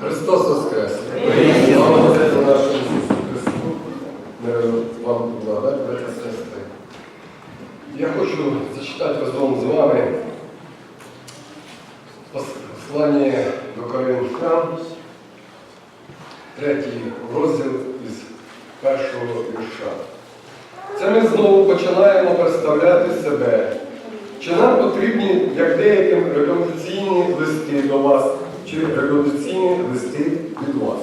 Христос Воскрес! Слава Отцю нашому Ісусу Христу! Миру вам благодать, браття і сестри. Я хочу зачитати разом з вами послання до Коринфян, третій розділ із першого вірша. Це ми знову починаємо представляти себе. Чи нам потрібні, як деяким, рекомендаційні листи до вас, чи рекомендаційні листи від вас?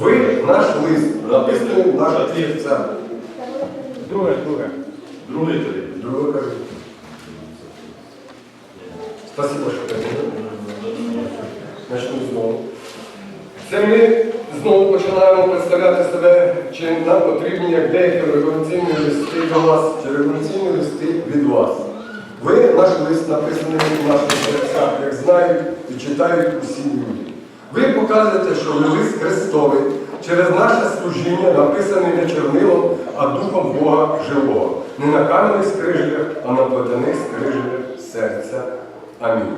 Ви наш лист, написаний в наших серцях. Друге, друге. Другий тобі. Друге кажу. Спасибо, що ти. Начну знову. Це ми знову починаємо представляти себе, чи нам потрібні як деякі рекомендаційні листи до вас, чи рекомендаційні листи від вас. Ви наш лист написаний в наших серцях, як знають і читають усі люди. Ви показуєте, що ви лист Христовий через наше служіння написаний не чорнилом, а духом Бога живого. Не на кам'яних скрижелях, а на плетяних скрижелях серця. Амінь.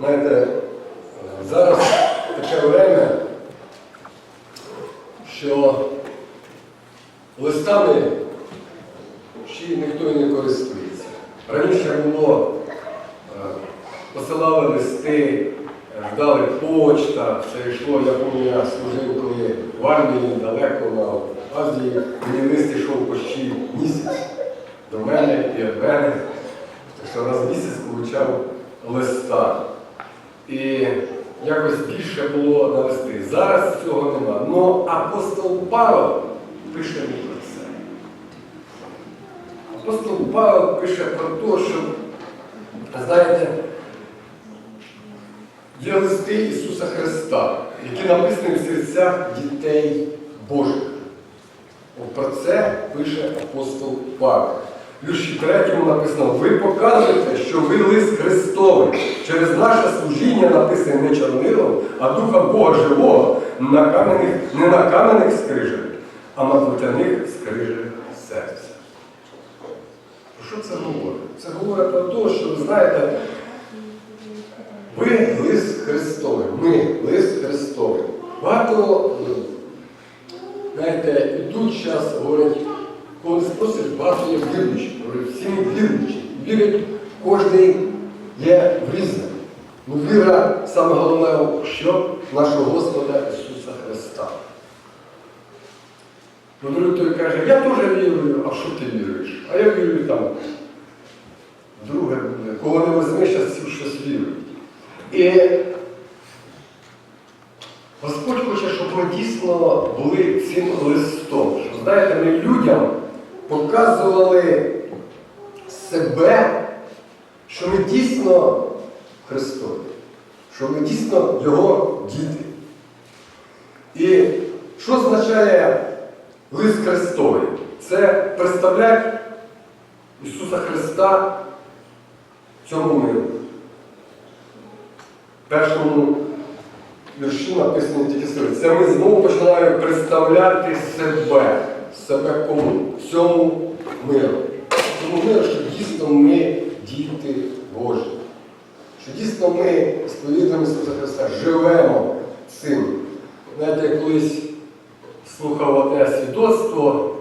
Знаєте, зараз таке время, що листами ще ніхто і не користується. Раніше було, е, посилали листи, е, ждали почта, все йшло, я пам'ятаю, служив коли в армії далеко на Азії, мені лист йшов почти місяць до мене і від мене. Так що раз в місяць получав листа. І якось більше було на листи. Зараз цього нема. Но апостол Павло пише це. Апостол Павло пише про те, що, знаєте, є листи Ісуса Христа, які написані в серцях дітей Божих. Про це пише апостол Павло. В вірші третьому написано, ви показуєте, що ви лист Христовий. Через наше служіння написане не чорнилом, а духа Бога живого на кам'яних, не на кам'яних скрижах, а на плотяних скрижах це говорить? Це говорить про те, що ви знаєте, ви лист Христовий, ми лист Христовий. Багато, знаєте, ідуть зараз, говорять, коли спросять, багато є віруючих. Всі ми віруючі. Вірять, кожен є в різному. Ну, віра саме головне, що нашого Господа Ісуса Христа. Ну, той каже, я теж вірую, а що ти віруєш? А я вірую там. Друге буде, кого не візьмеш, а всі в щось вірують. І Господь хоче, щоб ми дійсно були цим листом. Що, знаєте, ми людям показували себе, що ми дійсно Христові, що ми дійсно Його діти. І що означає лист Христовий? Це представляти Ісуса Христа цьому миру. Першому вірші написано тільки сказати. Це ми знову починаємо представляти себе. Себе кому? Цьому миру. Цьому миру, що дійсно ми діти Божі. Що дійсно ми сповідуємо Ісуса Христа, живемо цим. Знаєте, я колись слухав одне свідоцтво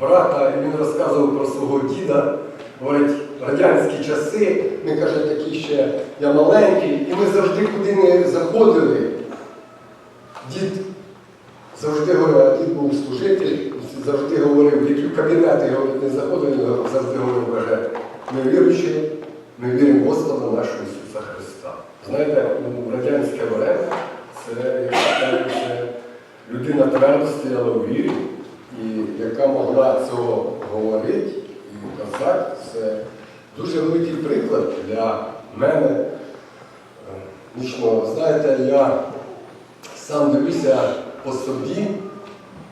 брата, і він розказував про свого діда. Говорить, радянські часи, ми каже, такі ще я маленький, і ми завжди куди не заходили. Дід завжди говорив, дід був служитель, завжди говорив, в які кабінети його не заходили, завжди говорив, каже, ми віруючі, ми віримо в Господа нашого Ісуса Христа. Знаєте, у радянське время це, як кажуть, це людина твердо стояла у вірі, і яка могла цього говорити і казати, це дуже великий приклад для мене. Е, Нічного. Знаєте, я сам дивлюся по собі,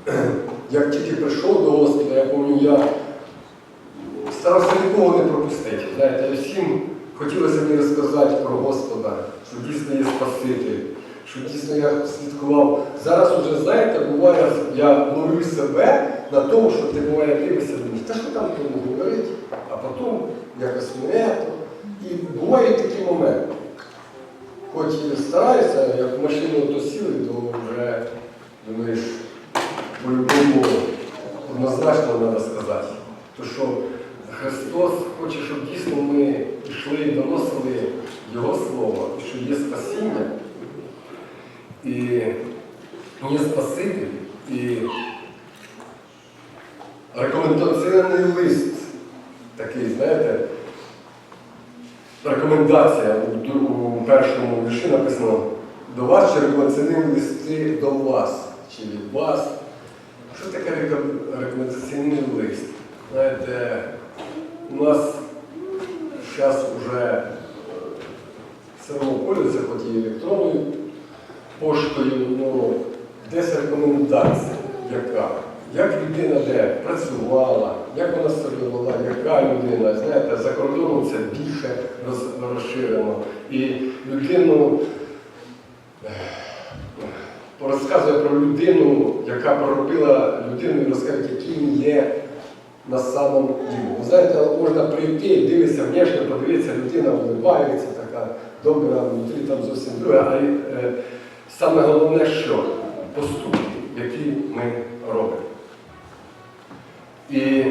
як тільки прийшов до Господа, я пам'ятаю, я старався нікого не пропустити. Знаєте, всім хотілося мені розказати про Господа, що дійсно є Спаситель, що дійсно я слідкував. Зараз вже, знаєте, буває, я ловлю себе на тому, що ти буває дивишся, думаєш, та що там тому говорить, а потім якось не то. І бувають такі моменти. Хоч і стараєшся, як в машину то сіли, то вже думаєш, по-любому однозначно треба сказати. То що Христос хоче, щоб дійсно ми йшли і доносили Його Слово, що є спасіння, і є Спаситель, і рекомендаційний лист такий, знаєте, рекомендація у, першому вірші написано до вас рекомендаційні листи до вас чи від вас. Що таке рекомендаційний лист? Знаєте, у нас зараз вже все одно пользується, хоч і електронною поштою, ну, десь рекомендація, яка. Як людина де працювала, як вона вела, яка людина, знаєте, за кордоном це більше розширено. І людину ех, порозказує про людину, яка поробила людину і розкаже, який є на самому ділі. Ви знаєте, можна прийти, дивитися внешне, подивитися, людина вливається, така добра, внутрі там зовсім друге. А е, саме головне, що поступки, які ми робимо. І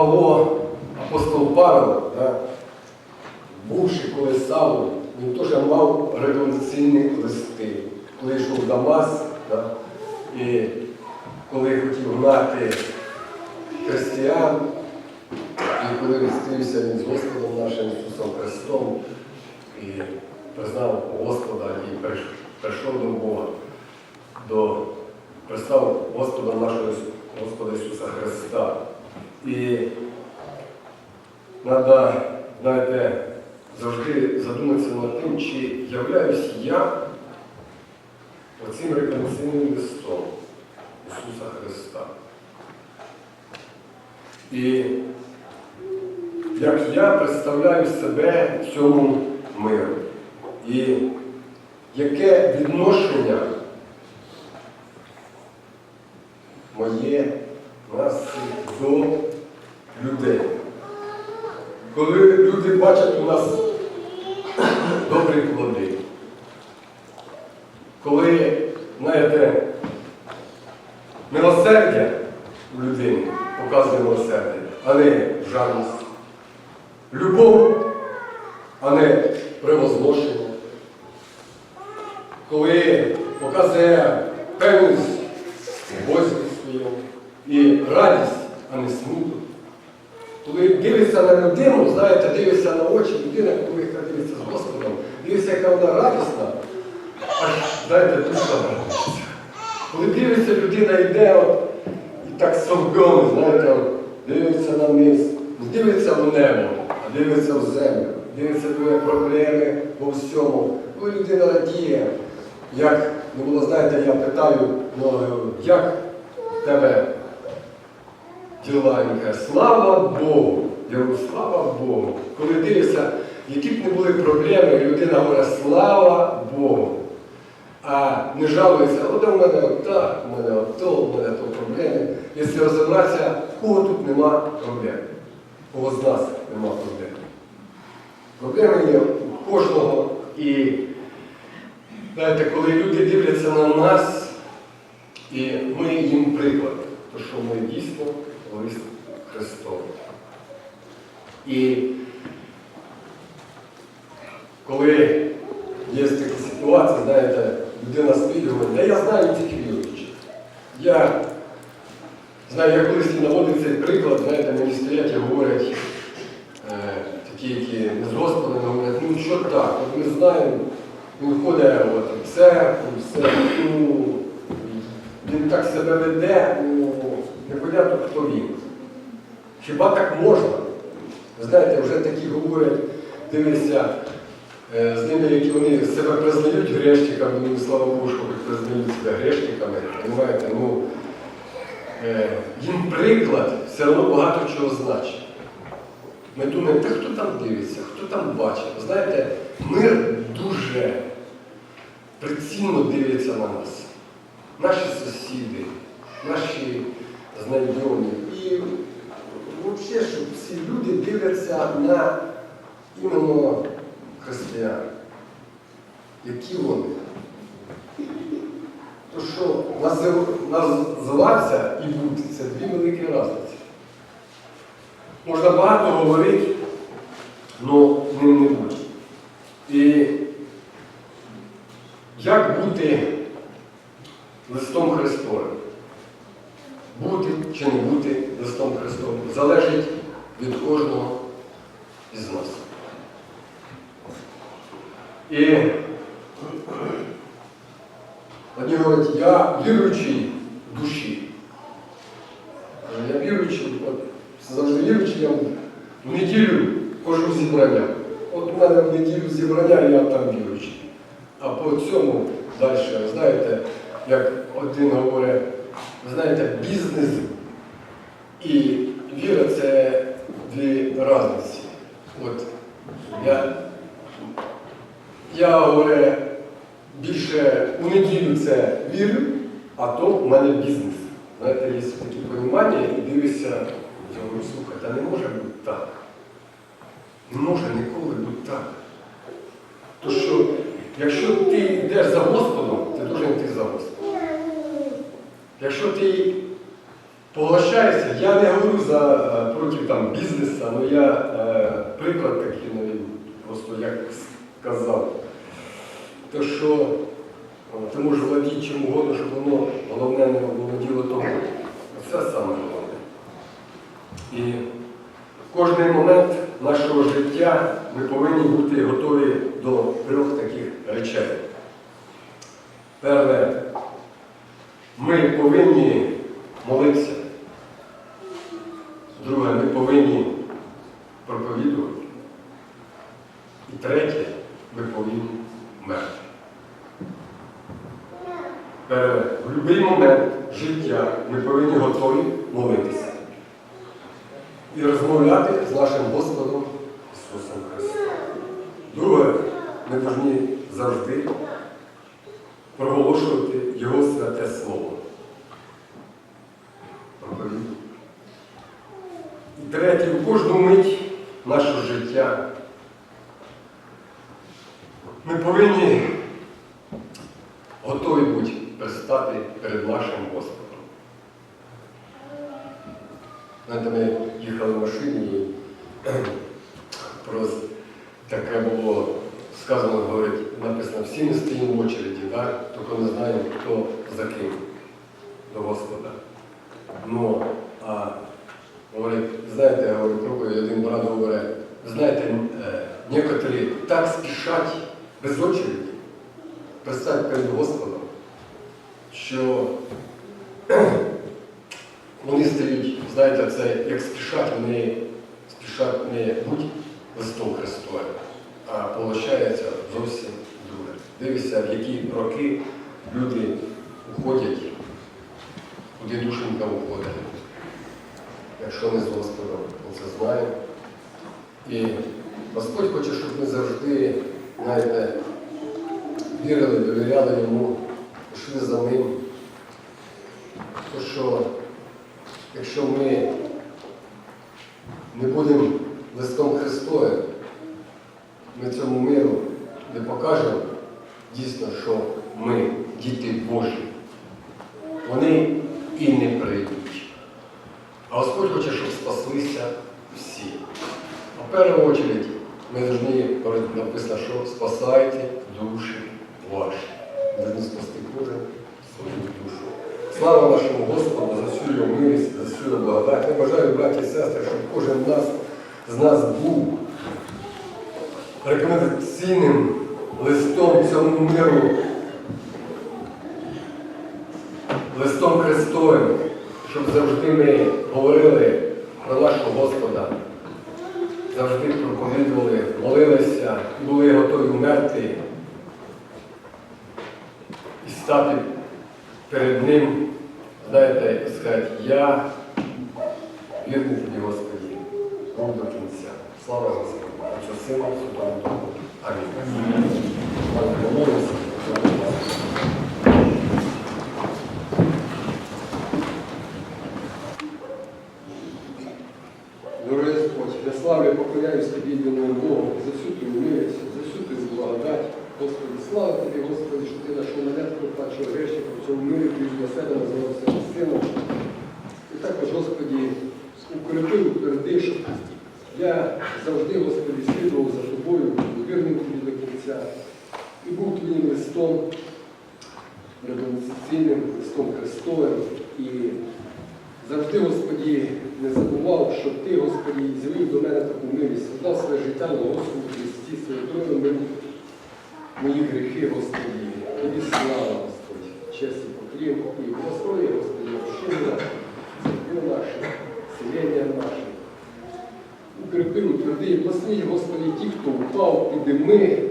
Павло, апостол Павло, да, бувши коли Савл, він теж мав революційні листи, коли йшов в Дамас, да, і коли хотів гнати християн, і коли відстрівся він з Господом нашим Ісусом Христом і признав Господа і прийшов до Бога, до пристав Господа нашого Господа Ісуса Христа. І треба, знаєте, завжди задуматися над тим, чи являюсь я оцим реконційним листом Ісуса Христа. І як я представляю себе цьому миру. І яке відношення моє нас до людей. Коли люди бачать у нас добрі плоди, коли, знаєте, милосердя у людині показує милосердя, а не жадність, любов, а не превозношення, коли показує певність в Бозі своєму і радість, а не смуток. Коли дивишся на людину, знаєте, дивишся на очі людини, коли яка дивиться з Господом, дивишся, яка радісна, аж, знаєте. Коли дивиться, людина йде от, і так совгом, знаєте, от, дивиться на низ, дивиться в небо, а дивиться в землю, дивиться твої проблеми по всьому. Коли людина радіє, як не було, знаєте, я питаю, ну, як в тебе діла, слава Богу. Я говорю, слава Богу. Коли дивишся, які б не були проблеми, людина говорить, слава Богу. А не жалується, от у мене отак, у мене ото, у мене то проблеми. Якщо розібратися, в кого тут нема проблем? У кого з нас нема проблем? Проблеми є у кожного. І знаєте, коли люди дивляться на нас, і ми їм приклад, то що ми дійсно лист Христовий. І коли є такі ситуації, знаєте, людина і говорить, я знаю цих віруючих. Я знаю, я колись наводив цей приклад, знаєте, мені стоять і говорять, е, такі, які не з Господом, говорять, ну що так, от ми знаємо, він ходить от, в церкву, все, ну, він так себе веде, ну, непонятно, хто він. Хіба так можна? Ви знаєте, вже такі говорять, дивися, з ними, які вони себе признають грешниками, ну, слава Богу, що хоч признають себе грешниками, розумієте, ну, е, їм приклад все одно багато чого значить. Ми думаємо, та хто там дивиться, хто там бачить. Знаєте, мир дуже прицільно дивиться на нас. Наші сусіди, наші знайомі. І взагалі, щоб всі люди дивляться на іменно християн. Які вони? То що назив- називатися і бути це дві великі різниці. Можна багато говорити, але ним не бути. І як бути листом Христовим? Бути чи не бути листом Христовим залежить від кожного із нас. І одні говорять, я віруючий в душі. Я віруючий, от завжди віруючий, я в неділю хожу зібрання. От у мене в неділю зібрання, я там віруючий. А по цьому далі, знаєте, як один говорить, знаєте, бізнес і віра це дві різниці. От я, я говорю, це вірю, а то в мене бізнес. Знаєте, є такі розуміння і дивишся, я говорю, слухай, та не може бути так. Не може ніколи бути так. То що, якщо ти йдеш за Господом, ти должен йти за Господом. Якщо ти поглощаєшся, я не говорю за е, проти там, бізнесу, але я е, приклад такий навів, просто як сказав. То що о, ти можеш володіти чим угодно, щоб воно головне не володіло тобою. Це саме головне. І в кожний момент нашого життя ми повинні бути готові до трьох таких речей. Перше, ми повинні молитися. Друге, ми повинні проповідувати. І третє, ми повинні мерти. Перше, в будь-який момент життя ми повинні готові молитися і розмовляти з нашим Господом Ісусом Христом. Друге, ми повинні завжди проголошувати Його святе Слово. Проповідь. І третє, в кожну мить нашого життя ми повинні готові бути предстати перед нашим Господом. Знаєте, ми їхали в машині і просто таке було сказано, говорить, написано, всі ми стоїмо в очереді, да? тільки не знаємо, хто за ким до Господа. Ну, а говорить, знаєте, я говорю, пробую, один брат говорить, знаєте, е, некоторі так спішать без очереді, предстати перед Господом, що вони стають, знаєте, це як спішать, вони спішать не будь листом Христовим, а получається зовсім друге. Дивися, в які роки люди уходять, куди душенька уходить. Якщо не з Господом, ми це знаємо. І Господь хоче, щоб ми завжди, знаєте, вірили, довіряли йому, йшли за ним. То що якщо ми не будемо листом Христовим, ми цьому миру не покажемо дійсно, що ми діти Божі, вони і не прийдуть. А Господь хоче, щоб спаслися всі. А в першу чергу ми повинні, написано, що спасайте душі ваші. Кожен свою душу. Слава нашому Господу за всю його милість, за всю його благодать. Я бажаю, браті і сестри, щоб кожен нас, з нас був рекомендаційним листом цьому миру, листом Христовим, щоб завжди ми говорили про нашого Господа, завжди проповідували, молилися і були готові вмерти і стати перед Ним, знаєте, і сказати, я вірний тобі, Господі, був до кінця. Слава Господу! Отцю Сину, Святому Духу. Амінь. Давайте помолимося. Дорогий Господь, Каюсь тобі єдиному Богу, за всю твою милість, за всю твою благодать. Господи, слава тобі, Господи, що ти нашого малятку падшого грешника в цьому мирі ти для себе назвався сином. І також, Господі, укріпив, утвердив, щоб я завжди, Господи, слідував за тобою, був тобі до кінця. І був твоїм листом, революційним листом Христовим. І завжди, Господі, не забував, що Ти, Господі, з'явив до мене таку милість, віддав своє життя на Господу Христі, своєю кров'ю мені мої гріхи, Господі. Тобі слава, Господь, честь і поклін, і благослови, Господи, община, церкви наші, селення наше. Укріпи, утверди, і благослови, Господи, ті, хто впав, підійми, щоб,